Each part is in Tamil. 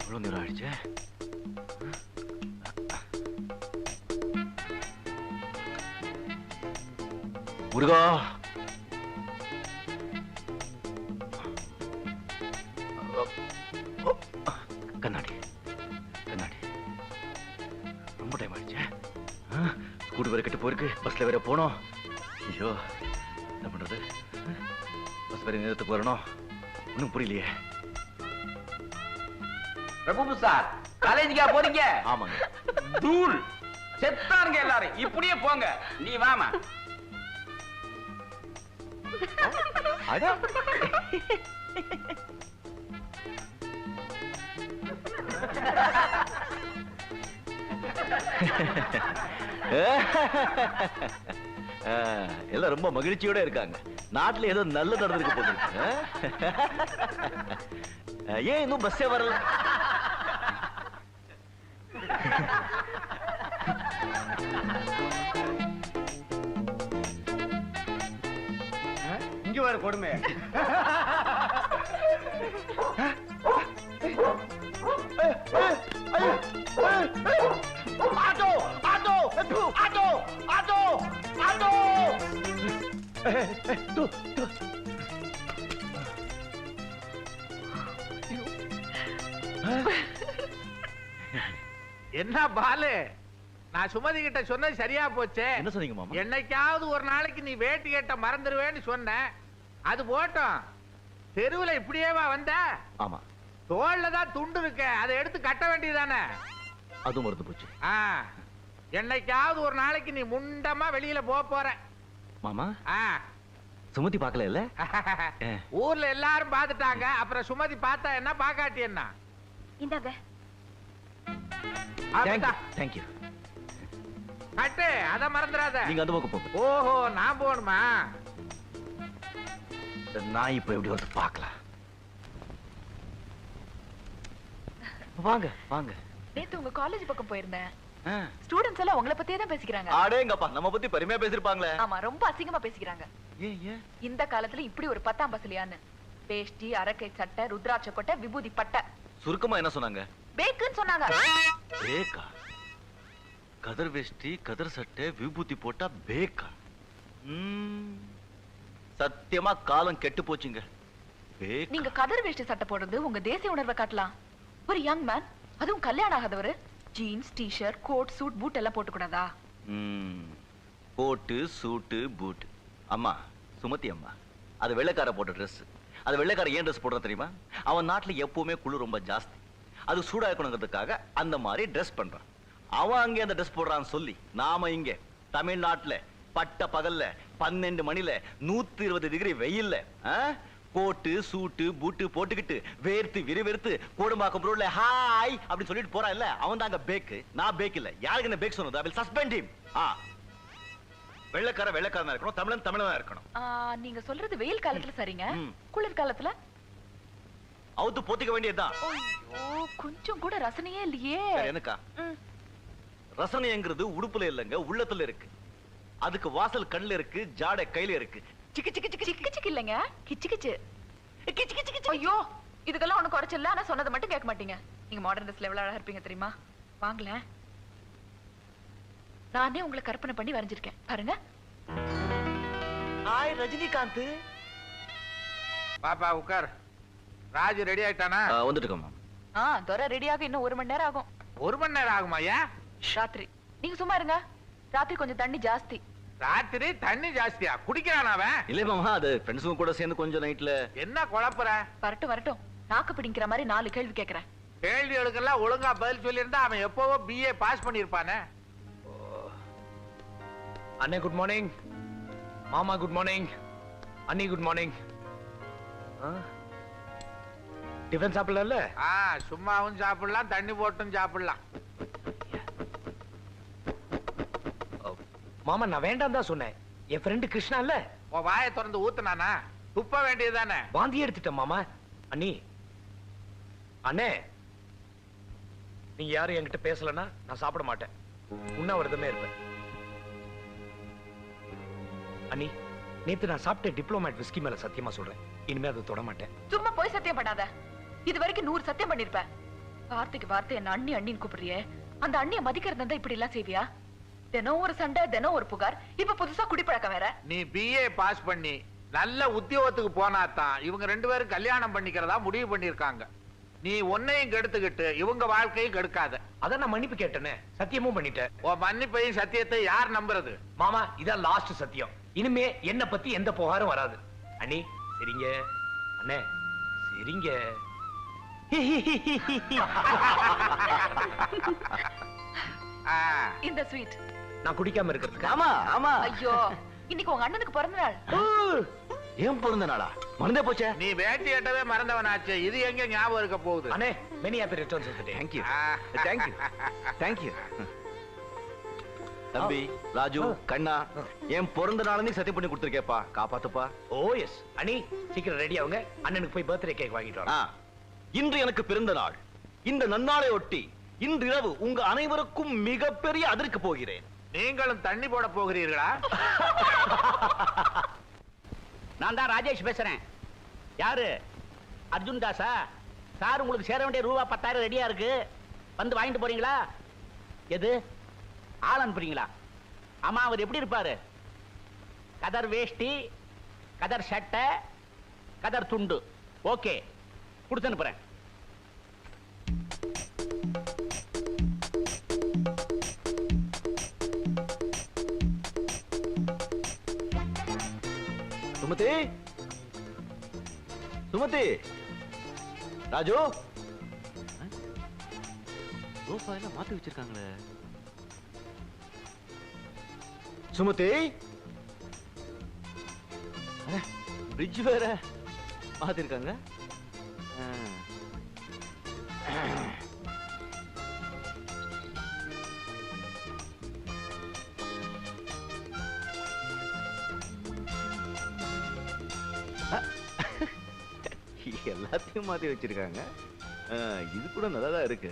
எவ்வளோ நேரம் ஆயிடுச்சு? முருகா! கண்ணாடி கண்ணாடி. ரொம்ப டைம் ஆயிடுச்சு. ஸ்கூட்டி வேற கெட்டு போயிருக்கு. பஸ்ல வேற போனோம். ஐயோ என்ன பண்றது? பஸ் வேற நேரத்துக்கு வரணும் ஒன்றும் புரியலையே. ரகுபு சார் காலேஜுக்கா போறீங்க? ஆமாங்க. தூள். செத்தானுங்க எல்லாரும். இப்படியே போங்க. நீ வாமா. ஆ, எல்லாம் ரொம்ப மகிழ்ச்சியோட இருக்காங்க. நாட்டுல ஏதோ நல்ல நடந்திருக்கு போகுது ஏன் இன்னும் பஸ்ஸே வரல? இங்க வர கொடுமை. Auto auto auto auto auto. என்ன பாலு? நான் சுமதி கிட்ட சொன்னது சரியா போச்சே? என்ன சொன்னீங்க மாமா? என்னைக்காவது ஒரு நாளைக்கு நீ வேட்டி கேட்ட மறந்துடுவேன்னு சொன்னேன். அது போட்டோம். தெருவுல இப்படியேவா வந்த? ஆமா. தோல்ல தான் துண்டு இருக்க. அதை எடுத்து கட்ட வேண்டியதானே அதுவும் மறந்து போச்சு. என்னைக்காவது ஒரு நாளைக்கு நீ முண்டமா வெளியில போக போற. மாமா? ஆ. சுமதி பார்க்கல இல்ல. ஊர்ல எல்லாரும் பார்த்துட்டாங்க அப்புறம் சுமதி பார்த்தா என்ன பாக்காட்டி என்ன? இந்தாங்க. அப்படிதான். தேங்க்யூ கட்டு அத மறந்துடாத. நீங்க அந்த பக்கம் போங்க. ஓஹோ நான் போகணுமா? இந்த நாய் இப்ப எப்படி வந்து பார்க்கலாம்? வாங்க வாங்க. நேத்து உங்க காலேஜ் பக்கம் போயிருந்தேன். ஸ்டூடெண்ட்ஸ் எல்லாம் உங்களை பத்தியே தான் பேசிக்கிறாங்க. அடேங்கப்பா நம்ம பத்தி பெருமையா பேசிருப்பாங்களே. ஆமா ரொம்ப அசிங்கமா பேசிக்கிறாங்க. இந்த காலத்துல இப்படி ஒரு பத்தாம் பசலியான்னு. வேஷ்டி அரக்கை சட்டை ருத்ராட்ச கொட்டை விபூதி பட்டை. சுருக்கமா என்ன சொன்னாங்க? பேக்குன்னு சொன்னாங்க. பேக்கா? கதர் வேஷ்டி கதர் சட்டை விபூதி போட்டா பேக்கா? சத்தியமா காலம் கெட்டு போச்சுங்க. நீங்க கதர் வேஷ்டி சட்டை போடுறது உங்க தேசிய உணர்வை காட்டலாம். ஒரு யங் மேன் அதுவும் கல்யாணம் ஆகாதவரு. Jeans t shirt coat suit boot எல்லாம் போட்டுக்கூடாதா? கோட்டு சூட்டு பூட் அம்மா சுமதி அம்மா அது வெள்ளைக்கார போட்ட ட்ரெஸ் அது வெள்ளைக்கார ஏன் ட்ரெஸ் போடுறது தெரியுமா? அவன் நாட்டில் எப்பவுமே குளிர் ரொம்ப ஜாஸ்தி. அது சூடா இருக்கணுங்கிறதுக்காக அந்த மாதிரி ட்ரெஸ் பண்றான். அவன் அங்கே அந்த ட்ரெஸ் போடுறான்னு சொல்லி நாம இங்கே தமிழ்நாட்டுல பட்ட பகல்ல பன்னெண்டு மணில நூத்தி இருபது டிகிரி வெயில்ல ஆ? கோட்டு சூட்டு பூட்டு போட்டுக்கிட்டு வேர்த்து விறுவிறுத்து கோடும்பாக்கம் ரோட்ல ஹாய் அப்படி சொல்லிட்டு போறான் இல்ல அவன் தாங்க பேக்கு நான் பேக் இல்ல. யாருக்கு என்ன பேக் சொன்னது வில் சஸ்பெண்ட் him. ஆ. வெள்ளைக்கார வெள்ளைக்காரனா இருக்கணும் தமிழன் தமிழனா இருக்கணும். நீங்க சொல்றது வெயில் காலத்துல சரிங்க. குளிர் காலத்துல? அவுத்து போத்திக்க வேண்டியதுதான். ஐயோ கொஞ்சம் கூட ரசனையே இல்லையே. எனக்கா. ரசனைங்கிறது உடுப்புல இல்லைங்க உள்ளத்துல இருக்கு. அதுக்கு வாசல் கண்ணுல இருக்கு ஜாடை கையில இருக்கு. சிக்கு சிக்கு சிக்கு சிக்கு சிக்கு இல்லைங்க. கிச்சு கிச்சு. சிக்கு சிக்கு சிக்கு ஐயோ இதுக்கெல்லாம் ஒண்ணு குறைச்சல ஆனா சொன்னதை மட்டும் கேட்க மாட்டீங்க. நீங்க மாடர்ன் ட்ரெஸ்ல எவ்வளவு அழகா இருப்பீங்க தெரியுமா? நானே உங்களை கற்பனை பண்ணி வரைஞ்சிருக்கேன். பாருங்க. ஹாய் ரஜினிகாந்த். பாப்பா உட்கார். ராஜு ரெடி ஆயிட்டானா? வந்துட்டுக்கம்மா ஆ துரை ரெடியாக இன்னும் ஒரு மணி நேரம் ஆகும். ஒரு மணி நேரம் ஆகுமா ஏன்? ராத்திரி. நீங்க சும்மா இருங்க. ராத்திரி கொஞ்சம் தண்ணி ஜாஸ்தி. ராத்திரி தண்ணி ஜாஸ்தியா? குடிக்கிறான் அவன்? இல்ல மாமா அது ஃப்ரெண்ட்ஸுங்க கூட சேர்ந்து கொஞ்சம் நைட்ல என்ன குழப்புற? வரட்டும் வரட்டும். நாக்கு பிடிக்கிற மாதிரி நாலு கேள்வி கேக்குறேன். கேள்விகளுக்கெல்லாம் ஒழுங்கா பதில் சொல்லியிருந்தா அவன் எப்பவோ பிஏ பாஸ் பண்ணிருப்பானே அண்ணே குட் மார்னிங் மாமா குட் மார்னிங் அண்ணி குட் மார்னிங் டிஃபன் சாப்பிடல ஆ சும்மாவும் சாப்பிடலாம் தண்ணி போட்டும் சாப்பிடலாம். மாமா நான் வேண்டாம் தான் சொன்னேன். என் ஃப்ரெண்டு கிருஷ்ணா இல்ல? உன் வாயை திறந்து ஊத்துனானா? துப்ப வேண்டியதுதானே? வாந்தி எடுத்துட்டேன் மாமா. அண்ணி. அண்ணே. நீங்க யாரும் என்கிட்ட பேசலன்னா நான் சாப்பிட மாட்டேன். உண்ணாவிரதமே இருப்பேன். அண்ணி நேத்து நான் சாப்பிட்ட டிப்ளோமேட் விஸ்கி மேல சத்தியமா சொல்றேன். இனிமே அதை தொட மாட்டேன். சும்மா போய் சத்தியம் பண்ணாத. இது வரைக்கும் நூறு சத்தியம் பண்ணிருப்ப வார்த்தைக்கு வார்த்தை என்ன அண்ணி அண்ணின்னு கூப்பிடுறியே? அந்த அண்ணிய மதிக்கிறது இப்படி எல்லாம் செய்வியா? தினம் ஒரு சண்டை தினம் ஒரு புகார். இப்ப புதுசா குடிப்பழக்கம் வேற. நீ பிஏ பாஸ் பண்ணி நல்ல உத்தியோகத்துக்கு போனா தான் இவங்க ரெண்டு பேரும் கல்யாணம் பண்ணிக்கிறதா முடிவு பண்ணிருக்காங்க நீ உன்னையும் கெடுத்துக்கிட்டு இவங்க வாழ்க்கையும் கெடுக்காத. அதான் நான் மன்னிப்பு கேட்டேனே. சத்தியமும் பண்ணிட்டேன். உன் மன்னிப்பையும் சத்தியத்தை யார் நம்புறது? மாமா இதான் லாஸ்ட் சத்தியம். இனிமே என்ன பத்தி எந்த புகாரும் வராது. அண்ணி சரிங்க. அண்ணே சரிங்க. ஆ, இந்த ஸ்வீட் நான் குடிக்காம இருக்கிறதுக்கு. ஆமா ஆமா. ஐயோ இன்னைக்கு உங்க அண்ணனுக்கு பிறந்த நாள். ஏன் பிறந்த நாளா? மறந்தே போச்சே. நீ வேட்டி கட்டவே மறந்தவனாச்சே. இது எங்க ஞாபகம் இருக்க போகுது? அண்ணே many happy returns of the day thank you ah. Thank you thank you தம்பி ராஜு கண்ணா என் பிறந்த நாள் சத்தியம் பண்ணி கொடுத்துருக்கேப்பா. காப்பாத்துப்பா. ஓ எஸ் அண்ணி சீக்கிரம் ரெடி ஆகுங்க அண்ணனுக்கு போய் பர்த்டே கேக் வாங்கிட்டு இன்று எனக்கு பிறந்த நாள். இந்த நன்னாளை ஒட்டி இன்று இரவு உங்க அனைவருக்கும் மிகப்பெரிய அதிர்க்க போகிறேன். நீங்களும் தண்ணி போட போகிறீர்களா? நான் தான் ராஜேஷ் பேசுறேன். யாரு? அர்ஜுன் தாஸா சார் உங்களுக்கு சேர வேண்டிய ரூபா பத்தாயிரம் ரெடியா இருக்கு. வந்து வாங்கிட்டு போறீங்களா? எது? ஆள் அனுப்புறீங்களா ஆமா அவர் எப்படி இருப்பாரு? கதர் வேஷ்டி கதர் சட்டை கதர் துண்டு. ஓகே கொடுத்து அனுப்புறேன். சுமதி? சுமதி? ராஜு? ப்ரோஃபைல மாத்தி வச்சிருக்காங்களே. சுமதி? பிரிட்ஜ் வேற மாத்திருக்காங்க. எல்லாத்தையும் மாத்தி வச்சிருக்காங்க. இது கூட நல்லா தான் இருக்கு.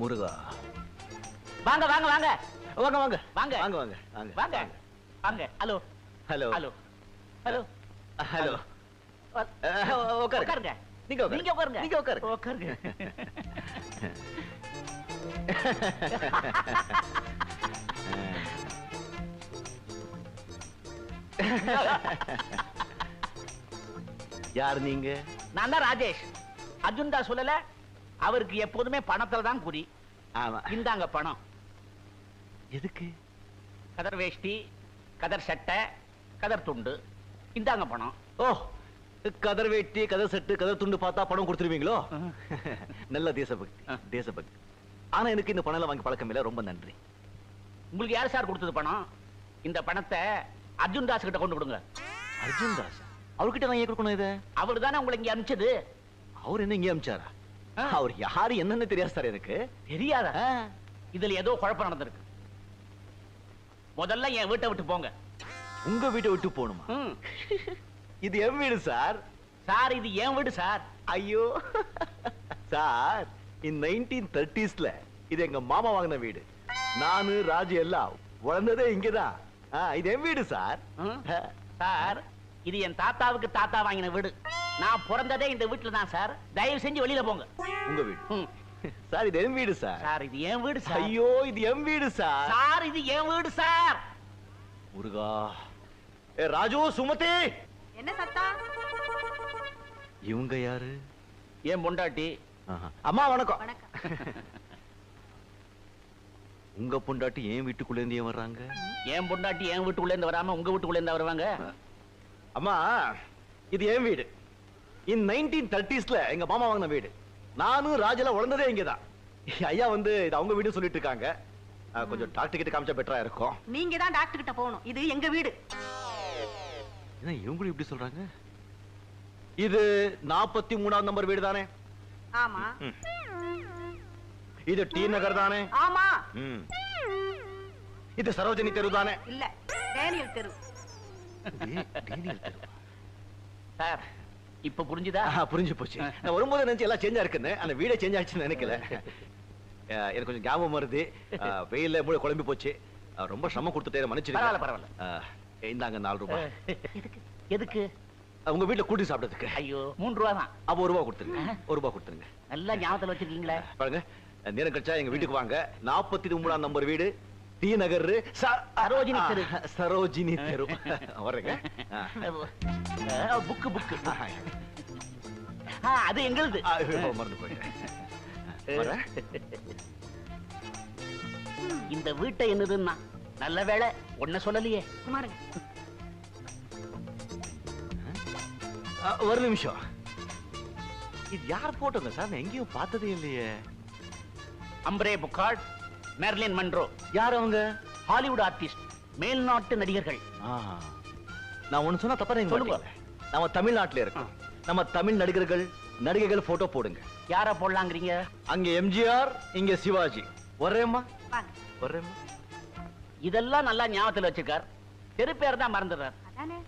முருகா. வாங்க வாங்க வாங்க. வாங்க வாங்க. வாங்க. வாங்க வாங்க வாங்க வாங்க. வாங்க. Hello. Hello. Hello. Hello. Hello. உட்காருங்க நீங்க நீங்க உட்காருங்க நீங்க உட்காருங்க உட்காருங்க யார் நீங்க? நான் தான் ராஜேஷ். அர்ஜுன் தாஸ் சொல்லல அவருக்கு எப்போதுமே பணத்துல தான் குறி ஆமா. இந்தாங்க பணம். எதுக்கு? கதர் வேஷ்டி கதர் சட்டை கதர் துண்டு. இந்தாங்க பணம். ஓ கதர் வேட்டி கதர் செட்டு கதர் துண்டு பார்த்தா பணம் கொடுத்துருவீங்களோ. நல்ல தேசபக்தி. தேசபக்தி. ஆனா எனக்கு இந்த பணம் வாங்கி பழக்கம் இல்ல ரொம்ப நன்றி. உங்களுக்கு யார் சார் கொடுத்தது பணம்? இந்த பணத்தை அர்ஜுன் தாஸ் கிட்ட கொண்டு கொடுங்க. அர்ஜுன் தாஸ்? அவர்கிட்ட நான் ஏன் கொடுக்கணும் இதை? அவர் தானே உங்களை இங்க அனுப்பிச்சது அவர் என்ன இங்கே அமிச்சாரா? ஆ. அவர் யாரு என்னன்னு தெரியாது சார் எனக்கு. தெரியாத. இதுல ஏதோ குழப்பம் நடந்திருக்கு. முதல்ல என் வீட்டை விட்டு போங்க. உங்க வீட்டை விட்டு போகணுமா. இது என் வீடு சார். சார் இது என் வீடு சார். ஐயோ. சார் இந்த நைன்டீன் தேர்ட்டிஸ்ல இது எங்க மாமா வாங்கின வீடு. நானு ராஜு எல்லாம் வளர்ந்ததே இங்கதான். இது என் வீடு சார். சார். இது என் தாத்தாவுக்கு தாத்தா வாங்கின வீடு. நான் பிறந்ததே இந்த வீட்டுல தான் சார். தயவு செஞ்சு வெளியில போங்க. உங்க வீடு. சார் இது என் வீடு சார். சார் இது என் வீடு சார். ஐயோ இது என் வீடு சார். சார் இது என் வீடு சார். முருகா. ஏ ராஜு சுமதி. என்ன சத்தா? இவங்க யாரு? என் பொண்டாட்டி. அம்மா வணக்கம். வணக்கம். உங்க பொண்டாட்டி ஏன் வீட்டுக்குள்ள இருந்து ஏன் வர்றாங்க. என் பொண்டாட்டி என் வீட்டுக்குள்ள இருந்து வராம உங்க வீட்டுக்குள்ள இருந்து வருவாங்க? அம்மா இது என் வீடு. இன் நைன்டீன் தேர்ட்டிஸ்ல எங்க மாமா வாங்கின வீடு. நானும் ராஜெல்லாம் வளர்ந்ததே இங்கதான். ஐயா வந்து இது அவங்க வீடு சொல்லிட்டு இருக்காங்க கொஞ்சம் டாக்டர் கிட்ட காமிச்சா பெட்டரா இருக்கும். நீங்க தான் டாக்டர் கிட்ட போகணும். இது எங்க வீடு. என்ன இவங்களும் இப்படி சொல்றாங்க? இது நாற்பத்தி மூணாவது நம்பர் வீடு தானே ஆமா. இது டி நகர் தானே ஆமா. இது சரோஜினி தெரு தானே? இல்ல டேனியல் தெரு. டேனியல் தெருவா? சார் இப்ப புரிஞ்சுதா? புரிஞ்சு போச்சு. நான் வரும்போது நினைச்சு எல்லாம் சேஞ்ச் இருக்குன்னு அந்த வீடே சேஞ்ச் ஆச்சுன்னு நினைக்கல. எனக்கு கொஞ்சம் ஞாபகம் வருது. அஹ், வெயில்ல மூளை குழம்பி போச்சு. ரொம்ப சிரமம் கொடுத்துட்டே மன்னிச்சிருங்க பரவாயில்ல, பரவாயில்ல. இந்தாங்க நாலு ரூபாய் எதுக்கு உங்க வீட்டுல கூட்டி சாப்பிட்டதுக்கு ஐயோ மூணு ரூபா தான். அப்ப ஒரு ரூபா கொடுத்துருங்க. ஒரு ரூபா கொடுத்துருங்க. நல்லா ஞாபகத்துல வச்சிருக்கீங்களே. பாருங்க. நேரம் கழிச்சா எங்க வீட்டுக்கு வாங்க. நாற்பத்தி ஒன்பதாம் நம்பர் வீடு. டி நகர் சரோஜினி தெரு. சரோஜினி தெரு. வர்றேங்க. ஆ. Book book. அது எங்களுது. மறந்து போயிட்டேன். இந்த வீட்டை என்னதுன்னா நல்ல வேளை ஒன்ன சொல்லலையே. ஒரு நிமிஷம். இது யார் போட்டோங்க சார்? நான் எங்கேயும் பார்த்ததே இல்லையே. அம்ரே புக்கார்ட் மெர்லின் மன்ரோ யார் அவங்க? ஹாலிவுட் ஆர்டிஸ்ட் மேல்நாட்டு நடிகர்கள். நான் ஒண்ணு சொன்னா தப்பா சொல்லுங்க. நம்ம தமிழ்நாட்டுல இருக்கோம் நம்ம தமிழ் நடிகர்கள் நடிகைகள் போட்டோ போடுங்க. யார போடலாங்கிறீங்க? அங்க எம்ஜிஆர் இங்க சிவாஜி. ஒரேம்மா வாங்க. ஒரேம்மா இதெல்லாம் நல்லா ஞாபகத்துல வச்சிருக்கார். தெரு பேர் தான் மறந்துடுறார். அதானே?